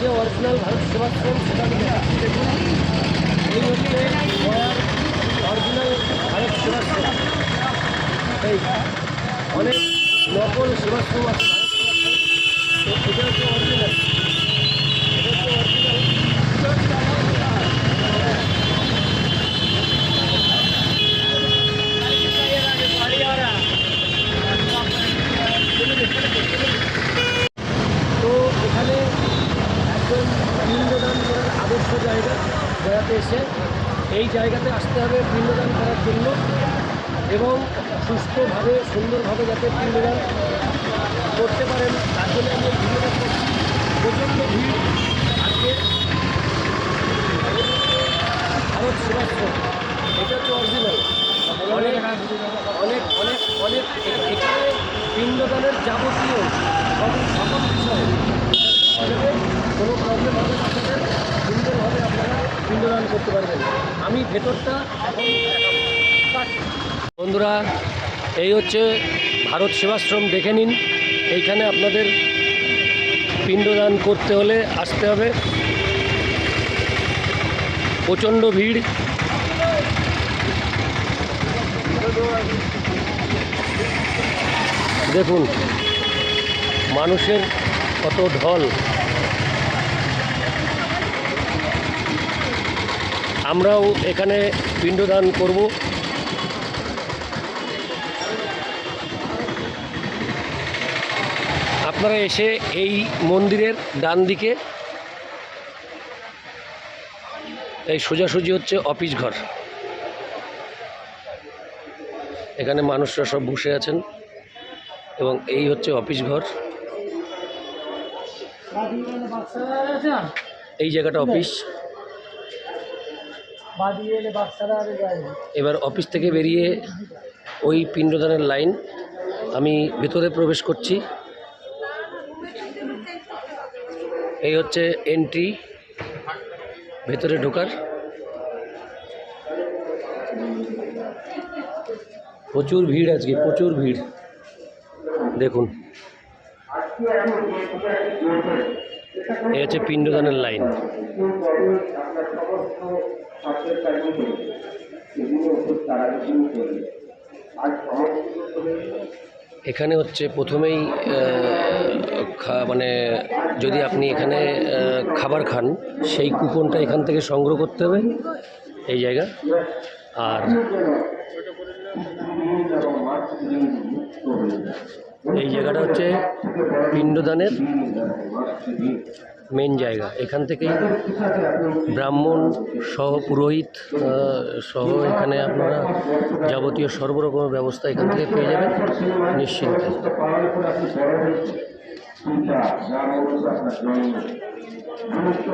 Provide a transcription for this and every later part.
যে অরিজিনাল ভারত সেবাশ্রম সেটা আমি দেখাচ্ছি দেখুন এই হচ্ছে গয়ার অরিজিনাল ভারত সেবাশ্রম এই অনেক নকল সেবাশ্রম আছে ভারত সেবাশ্রম তো এটা হচ্ছে অরিজিনাল এটা হচ্ছে অরিজিনাল তো এখানে একজন পিণ্ডদান করার আদর্শ জায়গা বেড়াতে এসে এই জায়গাতে আসতে হবে পিণ্ডদান করার জন্য এবং সুস্থভাবে, সুন্দরভাবে যাতে পিণ্ডদান করতে পারেন। তার জন্য আমি ভিডিওটা প্রচণ্ড ভিড়। আজকে ভারত সেবাশ্রম। এটা তো অরিজিনাল অনেক অনেক অনেক অনেক, এখানে পিণ্ডদানের যাবতীয় সকল বিষয়। কোনো প্রবলেম হবে না আপনাদের সুন্দরভাবে আপনারা পিণ্ডদান করতে পারবেন আমি ভেতরটা এখন বন্ধুরা, এই হচ্ছে ভারত সেবাশ্রম দেখে নিন। এইখানে আপনাদের পিণ্ডদান করতে হলে আসতে হবে। প্রচণ্ড ভিড়। দেখুন, মানুষের কত ঢল। আমরাও এখানে পিণ্ডদান করব। আপনারা এসে এই মন্দিরের ডান দিকে এই সোজাসুজি হচ্ছে অফিস ঘর। এখানে মানুষরা সব বসে আছেন এবং এই হচ্ছে অফিস ঘর। এই জায়গাটা অফিস এবার অফিস থেকে বেরিয়ে ওই পিণ্ডদানের লাইন আমি ভেতরে প্রবেশ করছি। এই হচ্ছে এন্ট্রি ভেতরে ঢোকার। প্রচুর ভিড় আজকে, প্রচুর ভিড়। দেখুন। এই হচ্ছে পিণ্ডদানের লাইন। এখানে হচ্ছে প্রথমেই মানে যদি আপনি এখানে খাবার খান, সেই কুপনটা এখান থেকে সংগ্রহ করতে হবে, এই জায়গা। আর এই জায়গাটা হচ্ছে পিণ্ডদানের মেন জায়গা। এখান থেকেই ব্রাহ্মণ সহ পুরোহিত সহ এখানে আপনারা যাবতীয় সর্বরকমের ব্যবস্থা এখান থেকে পেয়ে যাবেন নিশ্চিন্তে। সমস্ত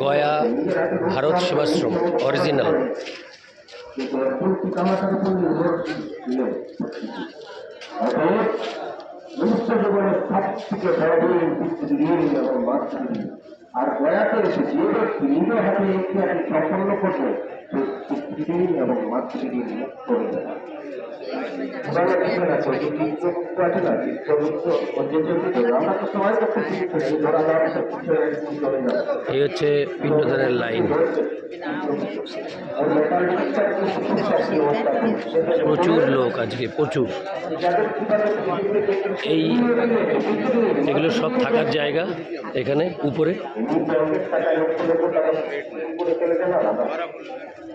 গয়া ভারত সেবাশ্রম অরিজিনাল মনুষ্য জীবনের সব থেকে ঋণ এবং মাতৃ আর গয়াতে এসে যে ব্যক্তি নিজ হাতে এই ক্রিয়াটি সম্পন্ন করবে এবং হয়ে যাবে এই হচ্ছে পিণ্ডদানের লাইন। প্রচুর লোক আজকে, প্রচুর। এই, এগুলো সব থাকার জায়গা এখানে, উপরে।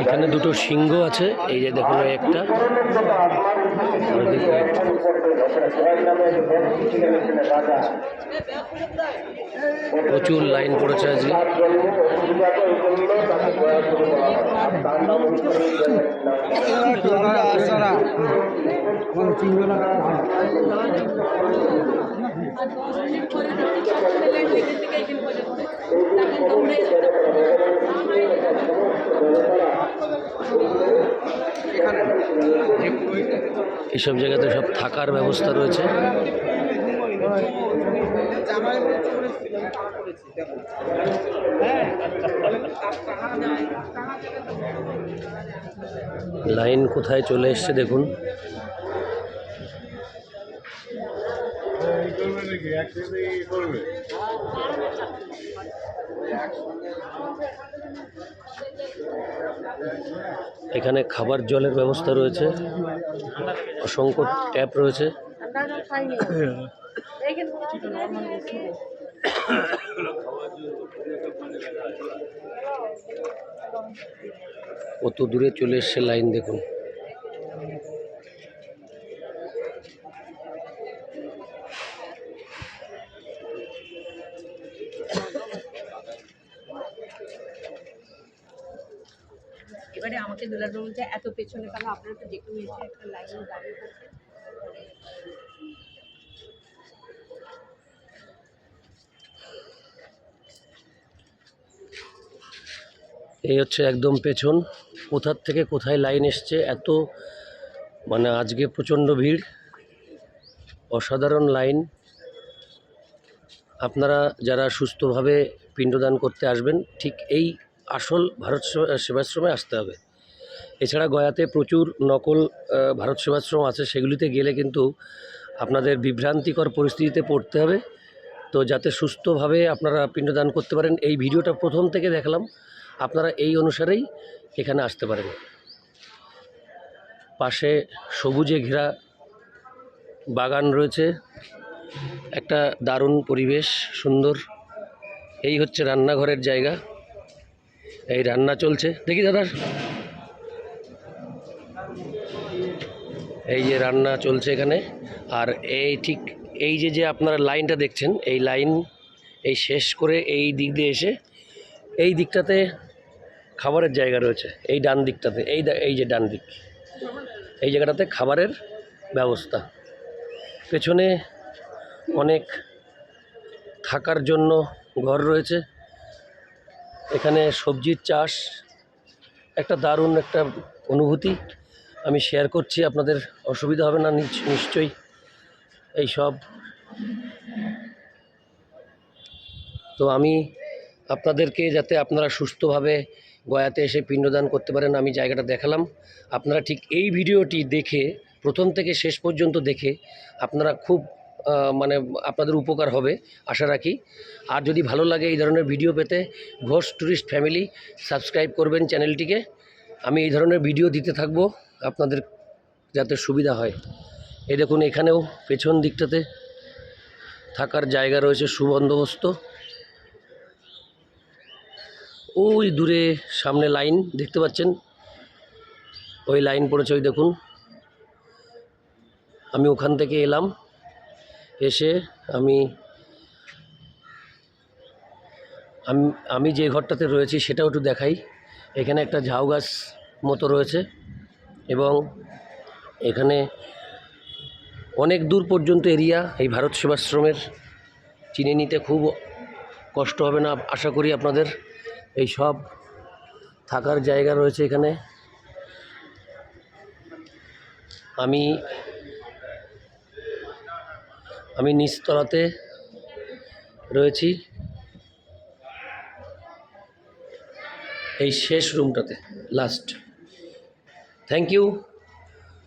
এখানে দুটো সিংহ আছে এই যে দেখুন একটা। প্রচুর লাইন পড়েছে আজকে এইসব জায়গাতে সব থাকার ব্যবস্থা রয়েছে। লাইন কোথায় চলে এসছে দেখুন। এখানে খাবার জলের ব্যবস্থা রয়েছে অসংখ্য ট্যাপ রয়েছে। কত দূরে চলে এসছে লাইন দেখুন। এবারে আমাকে দুলার বলছে এত পেছনে কেন আপনারা তো দেখুন এসে একটা লাইনে দাঁড়িয়ে পড়ছে এই হচ্ছে একদম পেছন। কোথার থেকে কোথায় লাইন এসছে, এত মানে আজকে প্রচণ্ড ভিড়। অসাধারণ লাইন। আপনারা যারা সুস্থভাবে পিণ্ডদান করতে আসবেন, ঠিক এই আসল ভারত সেবাশ্রমে আসতে হবে। এছাড়া গয়াতে প্রচুর নকল ভারত সেবাশ্রম আছে, সেগুলিতে গেলে কিন্তু আপনাদের বিভ্রান্তিকর পরিস্থিতিতে পড়তে হবে। তো যাতে সুস্থভাবে আপনারা পিণ্ডদান করতে পারেন, এই ভিডিওটা প্রথম থেকে দেখলাম। আপনারা এই অনুসারেই এখানে আসতে পারেন। পাশে সবুজে ঘেরা বাগান রয়েছে। একটা দারুণ পরিবেশ, সুন্দর। এই হচ্ছে রান্নাঘরের জায়গা। এই রান্না চলছে। দেখি দাদা এই যে রান্না চলছে এখানে। আর এই ঠিক এই যে যে আপনারা লাইনটা দেখছেন, এই লাইন এই শেষ করে এই দিক দিয়ে এসে এই দিকটাতে খাবারের জায়গা রয়েছে। এই ডান দিকটাতে, এই এই যে ডান দিক। এই জায়গাটাতে খাবারের ব্যবস্থা। পেছনে অনেক থাকার জন্য ঘর রয়েছে। এখানে সবজির চাষ একটা দারুণ একটা অনুভূতি। আমি শেয়ার করছি, আপনাদের অসুবিধা হবে না নিশ্চয়ই এই সব। তো আমি আপনাদেরকে যাতে আপনারা সুস্থভাবে গয়াতে এসে পিণ্ডদান করতে পারেন, আমি জায়গাটা দেখালাম। আপনারা ঠিক এই ভিডিওটি দেখে, প্রথম থেকে শেষ পর্যন্ত দেখে আপনারা খুব মানে আপনাদের উপকার হবে, আশা রাখি। আর যদি ভালো লাগে এই ধরনের ভিডিও পেতে, ঘোষ ট্যুরিস্ট ফ্যামিলি সাবস্ক্রাইব করবেন চ্যানেলটিকে। আমি এই ধরনের ভিডিও দিতে থাকব, আপনাদের যাতে সুবিধা হয়। এই দেখুন এখানেও পেছন দিকটাতে থাকার জায়গা রয়েছে সুবন্দোবস্ত। ওই দূরে সামনে লাইন, দেখতে পাচ্ছেন? ওই লাইন পড়েছে, ওই দেখুন। আমি ওখান থেকে এলাম। এসে আমি আমি আমি যে ঘরটাতে রয়েছি সেটাও একটু দেখাই। এখানে একটা ঝাউ গাছ মতো রয়েছে এবং এখানে অনেক দূর পর্যন্ত এরিয়া এই ভারত সেবাশ্রমের। চিনে নিতে খুব কষ্ট হবে না, আশা করি আপনাদের এই সব থাকার জায়গা রয়েছে এখানে। আমি আমি নিচতলাতে রয়েছি। এই শেষ রুমটাতে লাস্ট থ্যাংক ইউ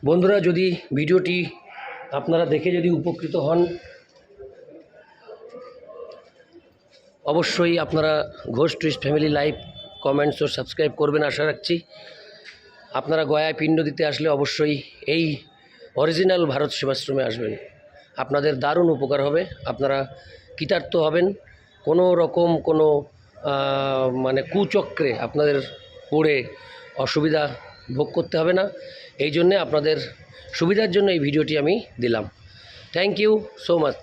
বন্ধুরা, যদি ভিডিওটি আপনারা দেখে যদি উপকৃত হন, অবশ্যই আপনারা Ghosh twist family live comments ও সাবস্ক্রাইব করবেন, আশা রাখছি। আপনারা গয়ায় পিণ্ড দিতে আসলে অবশ্যই এই অরিজিনাল ভারত সেবাশ্রমে আসবেন। আপনাদের দারুণ উপকার হবে। আপনারা কৃতার্থ হবেন। কোনো রকম কোনো মানে কুচক্রে আপনাদের পড়ে অসুবিধা ভোগ করতে হবে না। এই জন্যে আপনাদের সুবিধার জন্য এই ভিডিওটি আমি দিলাম। Thank you so much